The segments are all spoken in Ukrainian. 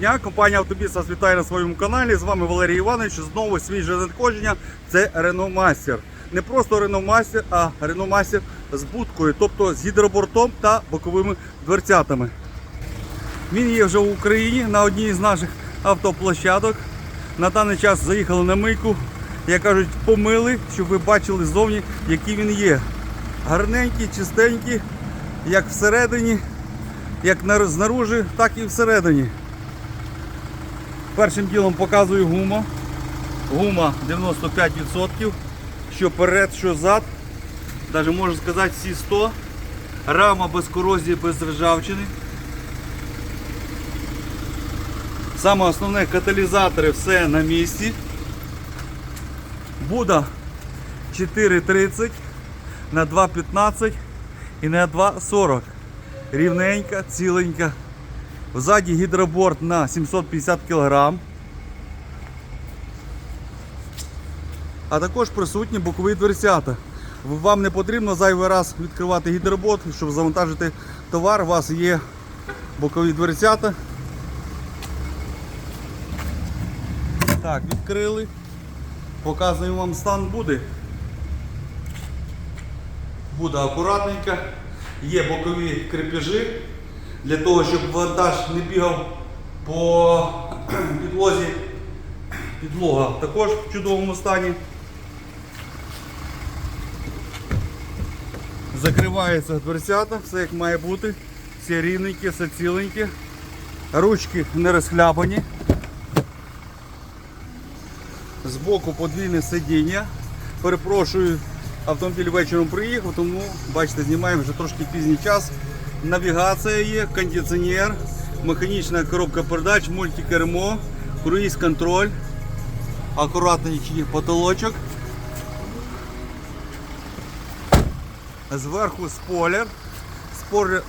Дня компанія Автобіс вас вітає на своєму каналі. З вами Валерій Іванович. Знову свіже надходження. Це Renault Master. Не просто Renault Master, а Renault Master з будкою, тобто з гідробортом та боковими дверцятами. Він є вже в Україні на одній з наших автоплощадок. На даний час заїхали на мийку. Як кажуть, помили, щоб ви бачили ззовні, який він є. Гарненький, чистенький, як всередині, як на- знаружи, так і всередині. Першим ділом показую гума. Гума 95%, що перед, що зад. Навіть можу сказати всі 100. Рама без корозії, без ржавчини. Саме основне каталізатори все на місці. Буда 4,30 на 2,15 і на 2,40. Рівненька, ціленька. Ззаді гідроборд на 750 кг. А також присутні бокові дверцята. Вам не потрібно зайвий раз відкривати гідроборд, щоб завантажити товар. У вас є бокові дверцята. Так, відкрили. Показуємо вам стан буде. Буде акуратненько. Є бокові крепежі для того, щоб вантаж не бігав по підлозі. Підлога також в чудовому стані. Закриваються дверцята, все як має бути. Все рівненькі, все ціленькі. Ручки не розхлябані. Збоку подвійне сидіння. Перепрошую, автомобіль вечором приїхав, тому бачите, знімаємо вже трошки пізній час. Навігація є, кондиціонер, механічна коробка передач, мультикермо, круїз контроль, акуратненький потолочок. Зверху спойлер.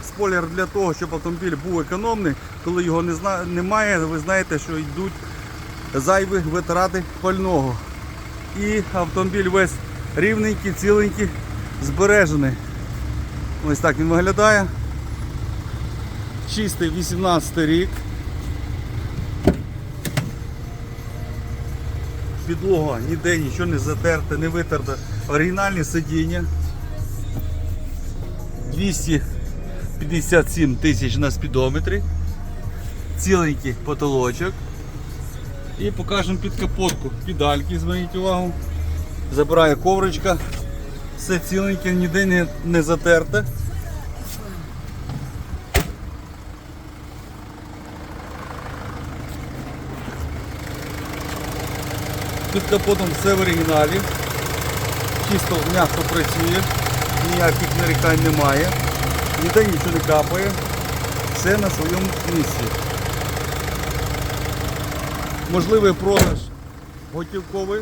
Спойлер, для того, щоб автомобіль був економний. Коли його не зна- немає, ви знаєте, що йдуть зайві витрати пального. І автомобіль весь рівненький, ціленький, збережений. Ось так він виглядає. Чистий 18 рік. Підлога ніде нічого не затерте, не витерте. Оригінальні сидіння. 257 тисяч на спідометрі. Ціленький потолочок. І покажемо під капотку. Педальки, зверніть увагу. Забирає ковричка. Все ціленьке, ніде не, не затерте. Під капотом все в оригіналі. Чисто м'яко працює, ніяких нарікань немає. Ніде нічого не капає. Все на своєму місці. Можливий продаж готівковий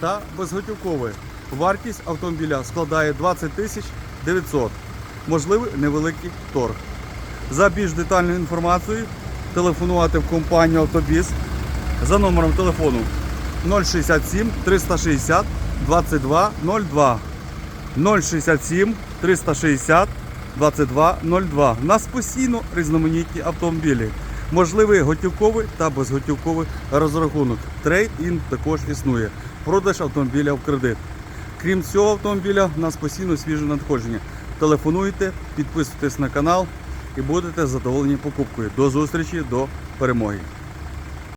та безготівковий. Вартість автомобіля складає 20 тисяч 900. Можливий невеликий торг. За більш детальною інформацією телефонувати в компанію Автобіс за номером телефону 067 360 22 02. 067 360 22 02. У нас постійно різноманітні автомобілі. Можливий готівковий та безготівковий розрахунок. Трейд-ін також існує. Продаж автомобіля в кредит. Крім цього автомобіля, у нас постійно свіже надходження. Телефонуйте, підписуйтесь на канал і будете задоволені покупкою. До зустрічі, до перемоги.